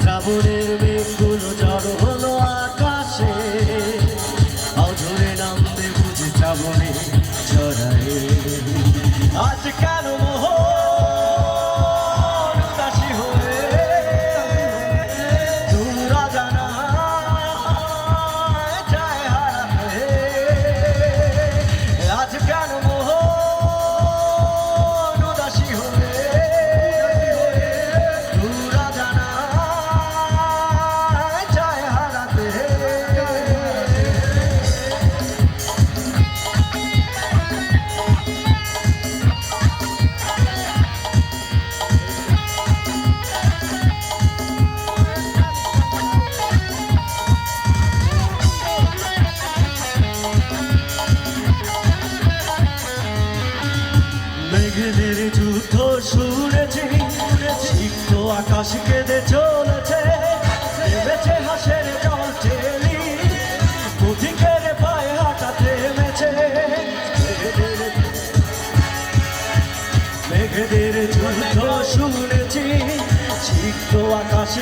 শ্রাবণের মেঘগুলো জড়ো হলো আকাশে। অঝরে নামবে বুঝে শ্রাবণে চড়ায় আজ কেন মোহ মেঘেদের যুদ্ধ শুনেছি সিক্ত আকাশ কেঁদে চলেছে হাসের জল যুদ্ধ শুনেছি সিক্ত আকাশ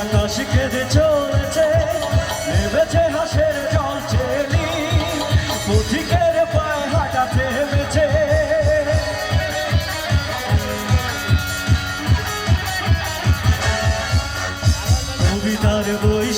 আকাশ কেঁদে চলেছে নেমেছে হাসের জল ছেলি পথিকের পায়ে হাঁটা থেমেছে। কবিতার বই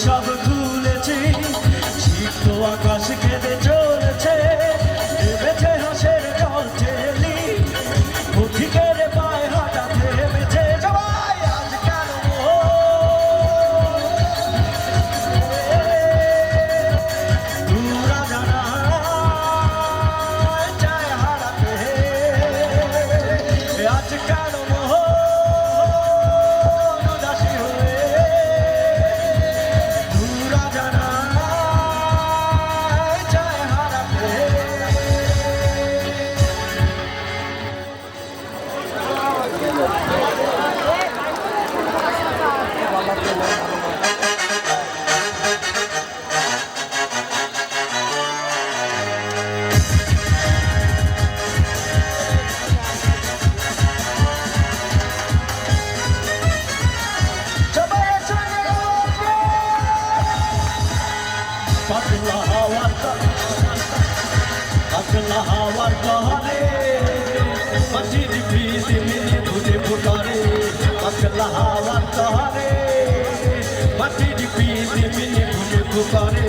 ফুটারে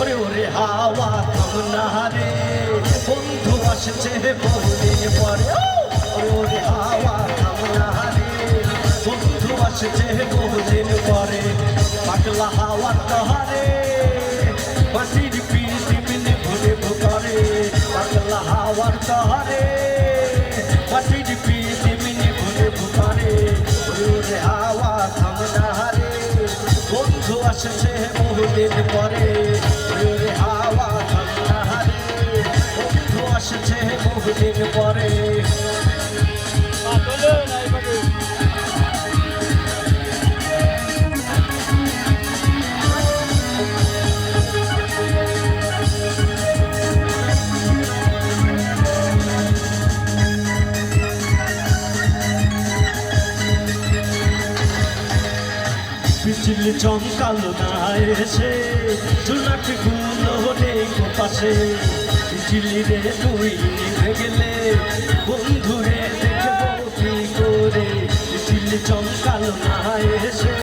ওরে ওরে, হাওয়া থামনা রে বন্ধু আসছে বহুদিন পরে। ওরে ওরে, হাওয়া থামনা রে বন্ধু আসছে বহুদিন পরে। পাতলা হাওয়ার কহলে থামনা রে বন্ধু আসছে বহুদিন পরে। হাওয়া থামনা রে বন্ধু আসছে বহুদিন পরে। বিজলি চমকালো না এসে চুনাকগুলো দেখো পাশে বিজলি রে তুই নিভে গেলে, বন্ধুরে দেখব কি করে? বিজলি চমকালো না এসে।